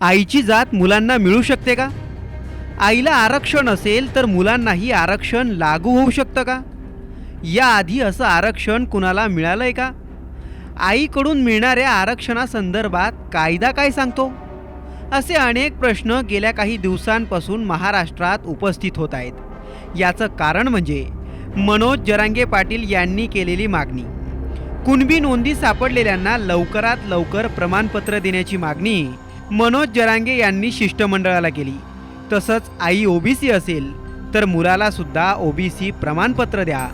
आईची जात मुलांना मिळू शकते का? आईला आरक्षण असेल तर मुलांनाही आरक्षण लागू होऊ शकतं का? याआधी असं आरक्षण कुणाला मिळालं आहे का? आईकडून मिळणाऱ्या आरक्षणासंदर्भात कायदा काय सांगतो? असे अनेक प्रश्न गेल्या काही दिवसांपासून महाराष्ट्रात उपस्थित होत आहेत. याचं कारण म्हणजे मनोज जरांगे पाटील यांनी केलेली मागणी. कुणबी नोंदी सापडलेल्यांना लवकरात लवकर प्रमाणपत्र देण्याची मागणी मनोज जरांगे यांनी शिष्टमंडळाला केली. तसंच आई ओबीसी असेल तर मुलाला सुद्धा ओबीसी प्रमाणपत्र द्या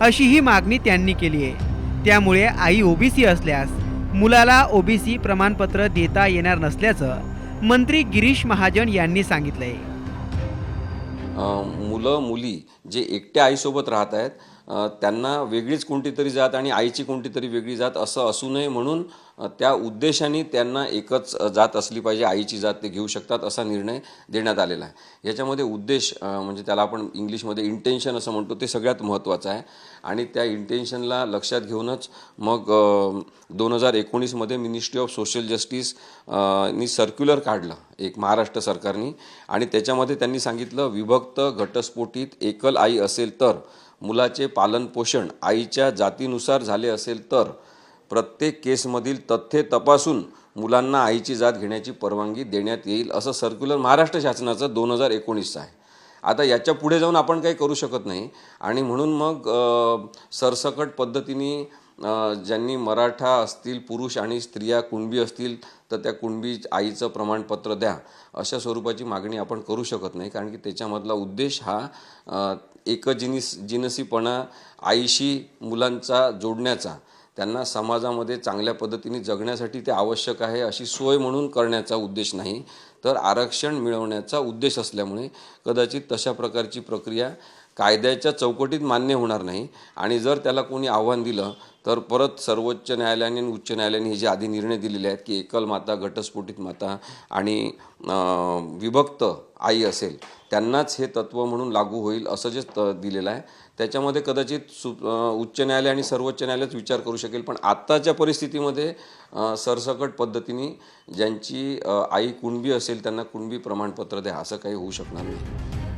अशी ही मागणी त्यांनी केली आहे. त्यामुळे आई ओबीसी असल्यास मुलाला ओबीसी प्रमाणपत्र देता येणार नसल्याचं मंत्री गिरीश महाजन यांनी सांगितलंय. मुलं मुली जे एकट्या आईसोबत राहत आहेत त्यांना वेगळीच कोणती तरी जात आणि आईची कोणती तरी वेगळी जात असं असू नये म्हणून त्या उद्देशाने त्यांना एकच जात असली पाहिजे आईची जात ते घेऊ शकतात असा निर्णय देण्यात आलेला आहे. याच्यामध्ये उद्देश म्हणजे त्याला आपण इंग्लिशमध्ये इंटेन्शन असं म्हणतो ते सगळ्यात महत्त्वाचं आहे. आणि त्या इंटेन्शनला लक्षात घेऊनच मग दोन हजार एकोणीसमध्ये मिनिस्ट्री ऑफ सोशल जस्टिस नी सर्क्युलर काढलं एक महाराष्ट्र सरकारनी. आणि त्याच्यामध्ये त्यांनी सांगितलं विभक्त घटस्फोटीत एकल आई असेल तर मुलाचे पालनपोषण आईच्या जातीनुसार झाले असेल तर प्रत्येक केसमधील तथ्ये तपासून मुलांना आईची जात घेण्याची परवानगी देण्यात येईल असं सर्क्युलर महाराष्ट्र शासनाचं दोन हजार एकोणीसचं आहे. आता याच्यापुढे जाऊन आपण काही करू शकत नाही. आणि म्हणून मग सरसकट पद्धतीने ज्यांनी मराठा असतील पुरुष आणि स्त्रिया कुणबी असतील तर त्या कुणबी आईचं प्रमाणपत्र द्या अशा स्वरूपाची मागणी आपण करू शकत नाही कारण की त्याच्यामधला उद्देश हा एकजिनिस जिनसीपणा आईशी मुलांचा जोडण्याचा त्यांना समाजामध्ये चांगल्या पद्धतीने जगण्यासाठी ते आवश्यक आहे अशी सोय म्हणून करण्याचा उद्देश नाही तर आरक्षण मिळवण्याचा उद्देश असल्यामुळे कदाचित तशा प्रकारची प्रक्रिया कायद्याच्या चौकटीत मान्य होणार नाही. आणि जर त्याला कोणी आव्हान दिलं तर परत सर्वोच्च न्यायालयाने आणि उच्च न्यायालयाने हे जे आधी निर्णय दिलेले आहेत की एकल माता घटस्फोटित माता आणि विभक्त आई असेल त्यांनाच हे तत्त्व म्हणून लागू होईल असं जे त दिलेलं आहे. त्याच्यामध्ये कदाचित सु उच्च न्यायालय आणि सर्वोच्च न्यायालयच विचार करू शकेल. पण आत्ताच्या परिस्थितीमध्ये सरसकट पद्धतीने ज्यांची आई कुणबी असेल त्यांना कुणबी प्रमाणपत्र द्या असं काही होऊ शकणार नाही.